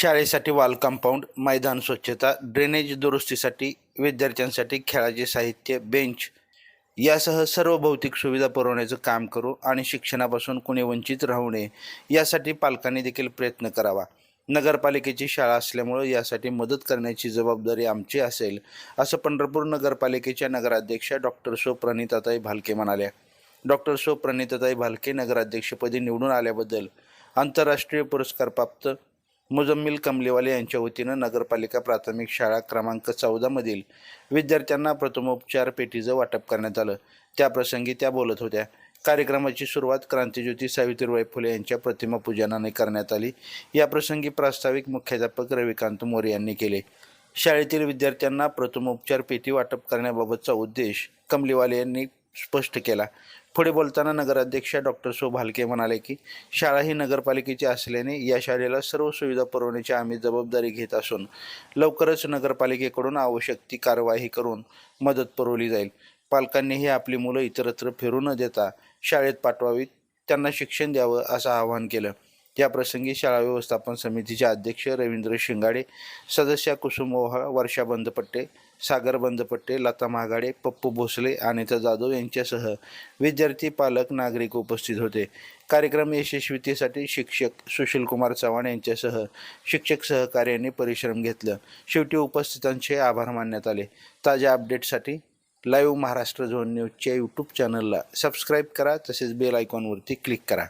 शाळेसाठी वाल कंपाऊंड मैदान स्वच्छता ड्रेनेज दुरुस्तीसाठी विद्यार्थ्यांसाठी खेळाचे साहित्य बेंच यासह सर्व भौतिक सुविधा पुरवण्याचं काम करू आणि शिक्षणापासून कुणी वंचित राहू नये यासाठी पालकांनी देखील प्रयत्न करावा. नगरपालिकेची शाळा असल्यामुळं यासाठी मदत करण्याची जबाबदारी आमची असेल असं पंढरपूर नगरपालिकेच्या नगराध्यक्षा डॉक्टर सो प्रणिताताई भालके म्हणाल्या. डॉक्टर सो प्रणिताताई भालके नगराध्यक्षपदी निवडून आल्याबद्दल आंतरराष्ट्रीय पुरस्कार प्राप्त मुजम्मिल कमलेवाले यांच्या वतीनं नगरपालिका प्राथमिक शाळा क्रमांक चौदामधील विद्यार्थ्यांना प्रथमोपचार पेटीचं वाटप करण्यात आलं. त्याप्रसंगी त्या बोलत होत्या. कार्यक्रमाची सुरुवात क्रांतीज्योती सावित्रीबाई फुले यांच्या प्रतिमा पूजनाने करण्यात आली. याप्रसंगी प्रास्ताविक मुख्याध्यापक रविकांत मोरे यांनी केले. शाळेतील विद्यार्थ्यांना प्रथमोपचार पेटी वाटप करण्याबाबतचा उद्देश कमलेवाले यांनी स्पष्ट केला. पुढे बोलताना नगराध्यक्षा डॉक्टर सो भालके म्हणाले की शाळा ही नगरपालिकेची असल्याने या शाळेला सर्व सुविधा पुरवण्याची आम्ही जबाबदारी घेत असून लवकरच नगरपालिकेकडून आवश्यक ती कारवाई करून मदत पुरवली जाईल. पालकांनीही आपली मुलं इतरत्र फिरू न देता शाळेत पाठवावीत त्यांना शिक्षण द्यावं असं आवाहन केलं. याप्रसंगी शाळा व्यवस्थापन समितीचे अध्यक्ष रवींद्र शिंगाडे सदस्या कुसुम ओहाळ वर्षा बंदपट्टे सागर बंदपट्टे लता महागाडे पप्पू भोसले अनिता जाधव यांच्यासह विद्यार्थी पालक नागरिक उपस्थित होते. कार्यक्रम यशस्वीतेसाठी शिक्षक सुशीलकुमार चव्हाण यांच्यासह शिक्षक सहकार्याने परिश्रम घेतलं. शेवटी उपस्थितांचे आभार मानण्यात आले. ताज्या अपडेटसाठी लाईव्ह महाराष्ट्र झोन न्यूजच्या यूट्यूब चॅनलला सबस्क्राईब करा तसेच बेल आयकॉनवरती क्लिक करा.